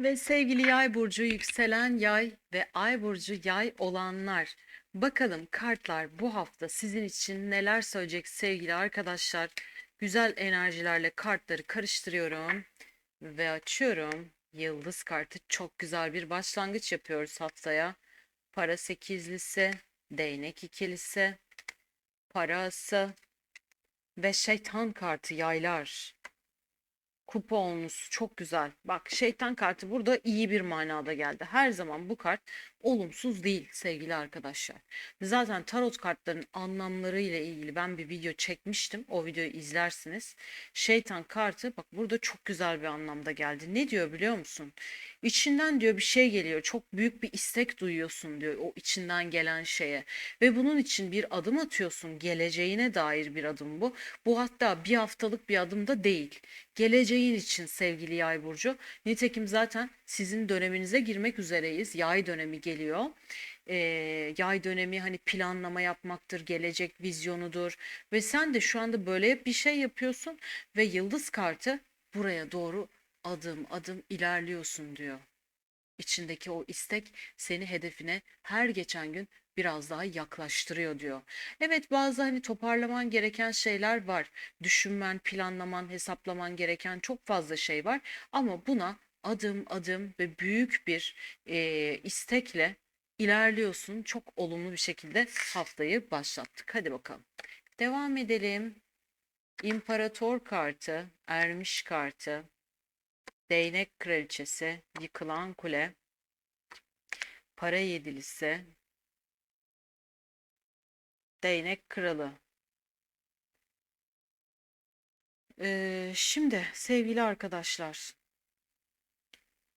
Ve sevgili yay burcu, yükselen yay ve ay burcu yay olanlar. Bakalım kartlar bu hafta sizin için neler söyleyecek sevgili arkadaşlar. Güzel enerjilerle kartları karıştırıyorum ve açıyorum. Yıldız kartı çok güzel bir başlangıç yapıyoruz haftaya. Para sekizlisi, değnek ikilisi, para ası ve şeytan kartı yaylar. Kupa olmuş çok güzel. Bak şeytan kartı burada iyi bir manada geldi. Her zaman bu kart olumsuz değil sevgili arkadaşlar. Zaten tarot kartlarının anlamları ile ilgili ben bir video çekmiştim. O videoyu izlersiniz. Şeytan kartı bak burada çok güzel bir anlamda geldi. Ne diyor biliyor musun? İçinden diyor bir şey geliyor. Çok büyük bir istek duyuyorsun diyor o içinden gelen şeye. Ve bunun için bir adım atıyorsun. Geleceğine dair bir adım bu. Bu hatta bir haftalık bir adım da değil. Geleceğin için sevgili yay burcu. Nitekim zaten sizin döneminize girmek üzereyiz. Yay dönemi geliyor. Ee, yay dönemi hani planlama yapmaktır, gelecek vizyonudur ve sen de şu anda böyle bir şey yapıyorsun ve yıldız kartı buraya doğru adım adım ilerliyorsun diyor. İçindeki o istek seni hedefine her geçen gün biraz daha yaklaştırıyor diyor. Evet bazı hani toparlaman gereken şeyler var. Düşünmen, planlaman, hesaplaman gereken çok fazla şey var. Ama buna adım adım ve büyük bir eee, istekle ilerliyorsun. Çok olumlu bir şekilde haftayı başlattık. Hadi bakalım. Devam edelim. İmparator kartı, ermiş kartı, değnek kraliçesi, yıkılan kule, para yedilisi, değnek kralı. Ee, şimdi sevgili arkadaşlar,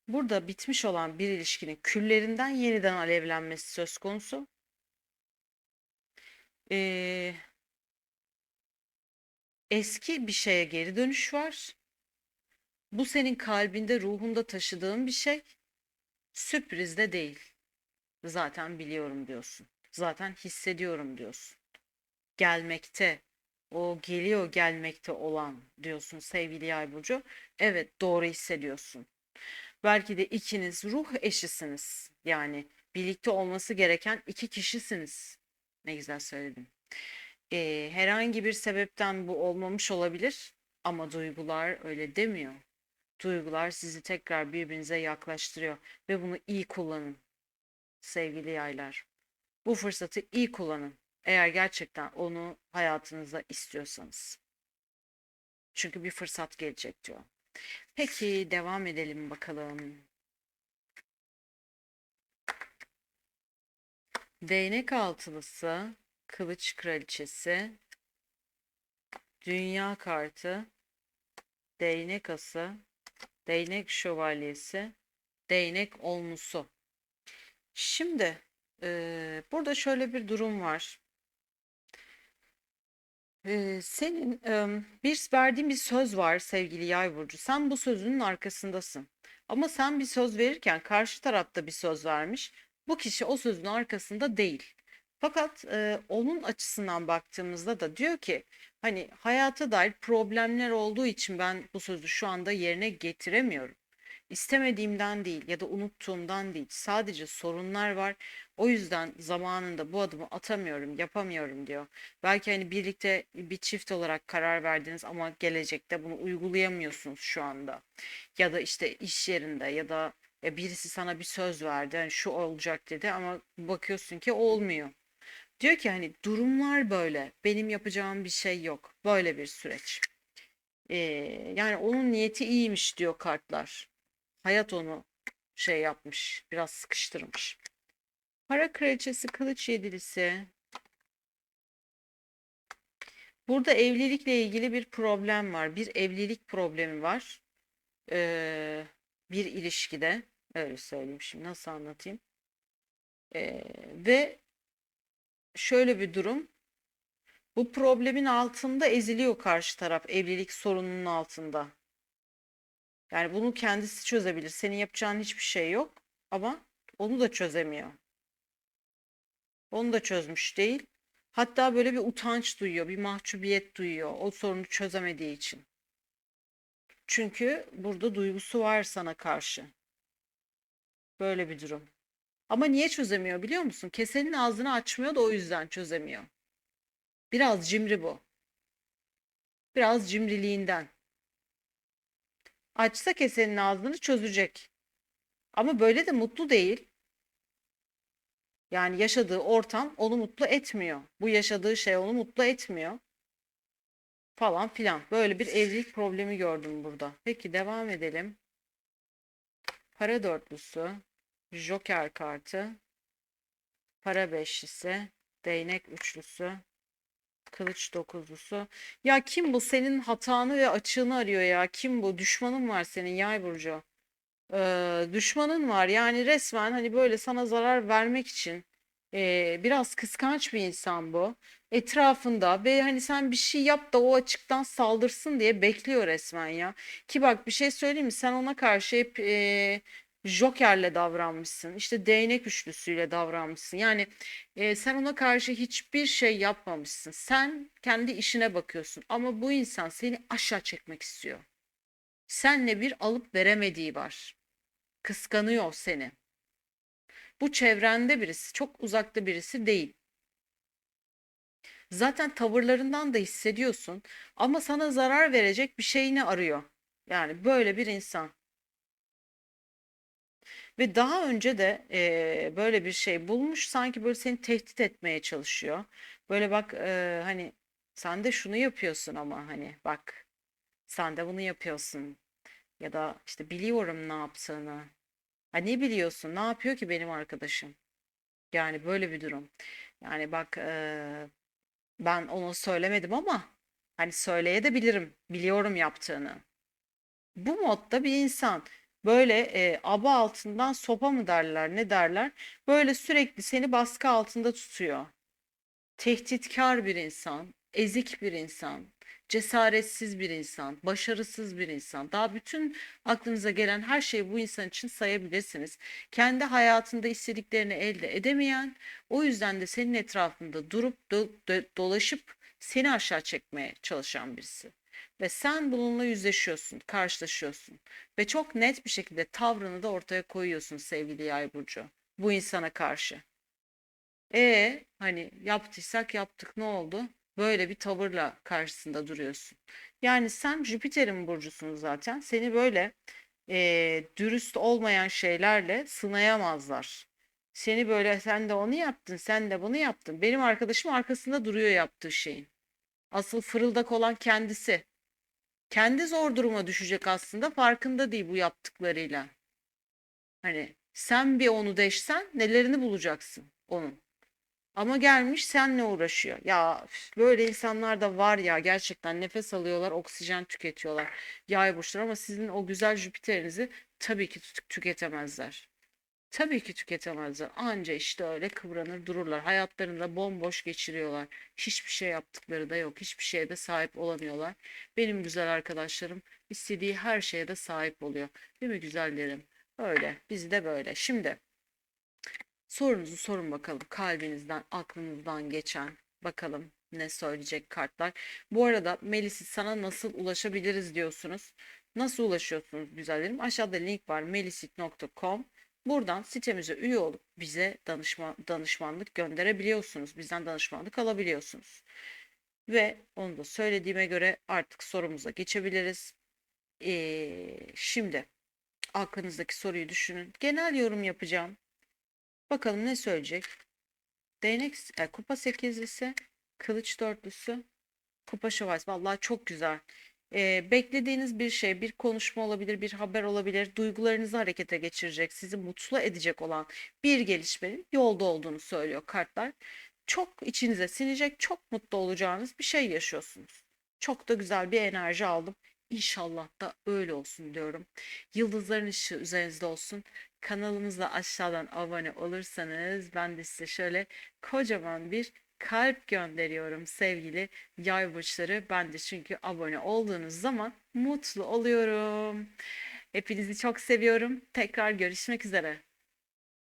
burada bitmiş olan bir ilişkinin küllerinden yeniden alevlenmesi söz konusu. Ee, eski bir şeye geri dönüş var. Bu senin kalbinde, ruhunda taşıdığın bir şey. Sürpriz de değil. Zaten biliyorum diyorsun. Zaten hissediyorum diyorsun. Gelmekte, o geliyor gelmekte olan diyorsun sevgili Yay burcu. Evet, doğru hissediyorsun. Belki de ikiniz ruh eşisiniz. Yani birlikte olması gereken iki kişisiniz. Ne güzel söyledim. Ee, herhangi bir sebepten bu olmamış olabilir ama duygular öyle demiyor. Duygular sizi tekrar birbirinize yaklaştırıyor ve bunu iyi kullanın sevgili yaylar. Bu fırsatı iyi kullanın eğer gerçekten onu hayatınızda istiyorsanız. Çünkü bir fırsat gelecek diyor. Peki devam edelim bakalım. Değnek altılısı, kılıç kraliçesi, dünya kartı, değnek ası, değnek şövalyesi, değnek olmusu. Şimdi eee, burada şöyle bir durum var. Eee, senin bir verdiğin bir söz var sevgili Yay burcu. Sen bu sözünün arkasındasın. Ama sen bir söz verirken karşı tarafta bir söz vermiş. Bu kişi o sözün arkasında değil. Fakat e, onun açısından baktığımızda da diyor ki hani hayata dair problemler olduğu için ben bu sözü şu anda yerine getiremiyorum. İstemediğimden değil ya da unuttuğumdan değil. Sadece sorunlar var. O yüzden zamanında bu adımı atamıyorum, yapamıyorum diyor. Belki hani birlikte bir çift olarak karar verdiniz ama gelecekte bunu uygulayamıyorsunuz şu anda. Ya da işte iş yerinde ya da birisi sana bir söz verdi, hani şu olacak dedi ama bakıyorsun ki olmuyor. Diyor ki hani durumlar böyle. Benim yapacağım bir şey yok. Böyle bir süreç. Ee, yani onun niyeti iyiymiş diyor kartlar. Hayat onu şey yapmış, biraz sıkıştırmış. Para kraliçesi, kılıç yedilisi. Burada evlilikle ilgili bir problem var. Bir evlilik problemi var. Ee, bir ilişkide. Öyle söyleyeyim şimdi. Nasıl anlatayım? Ee, ve şöyle bir durum. Bu problemin altında eziliyor karşı taraf. Evlilik sorununun altında. Yani bunu kendisi çözebilir. Senin yapacağın hiçbir şey yok ama onu da çözemiyor. Onu da çözmüş değil. Hatta böyle bir utanç duyuyor, bir mahcubiyet duyuyor o sorunu çözemediği için. Çünkü burada duygusu var sana karşı. Böyle bir durum. Ama niye çözemiyor biliyor musun? Kesenin ağzını açmıyor da o yüzden çözemiyor. Biraz cimri bu. Biraz cimriliğinden. Açsa kesenin ağzını çözecek. Ama böyle de mutlu değil. Yani yaşadığı ortam onu mutlu etmiyor. Bu yaşadığı şey onu mutlu etmiyor. Falan filan. Böyle bir evlilik problemi gördüm burada. Peki devam edelim. Para dörtlüsü, Joker kartı, para beşlisi, değnek üçlüsü, kılıç dokuzlusu. Ya kim bu? Senin hatanı ve açığını arıyor ya. Kim bu? Düşmanın var senin yay burcu. Ee, düşmanın var. Yani resmen hani böyle sana zarar vermek için ee, biraz kıskanç bir insan bu. Etrafında ve hani sen bir şey yap da o açıktan saldırsın diye bekliyor resmen ya. Ki bak bir şey söyleyeyim mi? Sen ona karşı hep ee, Joker'le davranmışsın. İşte değnek üçlüsüyle davranmışsın. Yani ee, sen ona karşı hiçbir şey yapmamışsın. Sen kendi işine bakıyorsun. Ama bu insan seni aşağı çekmek istiyor. Senle bir alıp veremediği var. Kıskanıyor seni. Bu çevrende birisi, çok uzakta birisi değil. Zaten tavırlarından da hissediyorsun ama sana zarar verecek bir şeyini arıyor. Yani böyle bir insan. Ve daha önce de eee, böyle bir şey bulmuş sanki böyle seni tehdit etmeye çalışıyor. Böyle bak eee, hani sen de şunu yapıyorsun ama hani bak sen de bunu yapıyorsun. Ya da işte biliyorum ne yaptığını. Ha ne biliyorsun? Ne yapıyor ki benim arkadaşım? Yani böyle bir durum. Yani bak eee, ben onu söylemedim ama hani söyleyebilirim. Biliyorum yaptığını. Bu modda bir insan böyle e, aba altından sopa mı derler ne derler böyle sürekli seni baskı altında tutuyor. Tehditkar bir insan, ezik bir insan, cesaretsiz bir insan, başarısız bir insan. Daha bütün aklınıza gelen her şeyi bu insan için sayabilirsiniz. Kendi hayatında istediklerini elde edemeyen, o yüzden de senin etrafında durup do- do- dolaşıp seni aşağı çekmeye çalışan birisi. Ve sen bununla yüzleşiyorsun, karşılaşıyorsun ve çok net bir şekilde tavrını da ortaya koyuyorsun sevgili Yay burcu bu insana karşı. E hani yaptıysak yaptık ne oldu? Böyle bir tavırla karşısında duruyorsun. Yani sen Jüpiter'in burcusun zaten. Seni böyle e, dürüst olmayan şeylerle sınayamazlar. Seni böyle sen de onu yaptın, sen de bunu yaptın. Benim arkadaşım arkasında duruyor yaptığı şeyin. Asıl fırıldak olan kendisi. Kendi zor duruma düşecek aslında farkında değil bu yaptıklarıyla. Hani sen bir onu deşsen nelerini bulacaksın onun. Ama gelmiş seninle uğraşıyor. Ya böyle insanlar da var ya gerçekten nefes alıyorlar, oksijen tüketiyorlar. Yay burçları ama sizin o güzel Jüpiter'inizi tabii ki tü- tüketemezler. Tabii ki tüketemezler. Anca işte öyle kıvranır dururlar. Hayatlarında bomboş geçiriyorlar. Hiçbir şey yaptıkları da yok. Hiçbir şeye de sahip olamıyorlar. Benim güzel arkadaşlarım istediği her şeye de sahip oluyor. Değil mi güzellerim? Öyle. Biz de böyle. Şimdi sorunuzu sorun bakalım. Kalbinizden, aklınızdan geçen. Bakalım ne söyleyecek kartlar. Bu arada Melis'i sana nasıl ulaşabiliriz diyorsunuz. Nasıl ulaşıyorsunuz güzellerim? Aşağıda link var melisit.com. Buradan sitemize üye olup bize danışma, danışmanlık gönderebiliyorsunuz. Bizden danışmanlık alabiliyorsunuz. Ve onu da söylediğime göre artık sorumuza geçebiliriz. Ee, şimdi aklınızdaki soruyu düşünün. Genel yorum yapacağım. Bakalım ne söyleyecek? Değnek, e, kupa sekizlisi, kılıç dörtlüsü, kupa şövalyesi. Vallahi çok güzel. Ee, beklediğiniz bir şey, bir konuşma olabilir, bir haber olabilir, duygularınızı harekete geçirecek, sizi mutlu edecek olan bir gelişmenin yolda olduğunu söylüyor kartlar. Çok içinize sinecek, çok mutlu olacağınız bir şey yaşıyorsunuz. Çok da güzel bir enerji aldım. İnşallah da öyle olsun diyorum. Yıldızların ışığı üzerinizde olsun. Kanalımıza aşağıdan abone olursanız ben de size şöyle kocaman bir kalp gönderiyorum sevgili yay burçları. Ben de çünkü abone olduğunuz zaman mutlu oluyorum. Hepinizi çok seviyorum. Tekrar görüşmek üzere.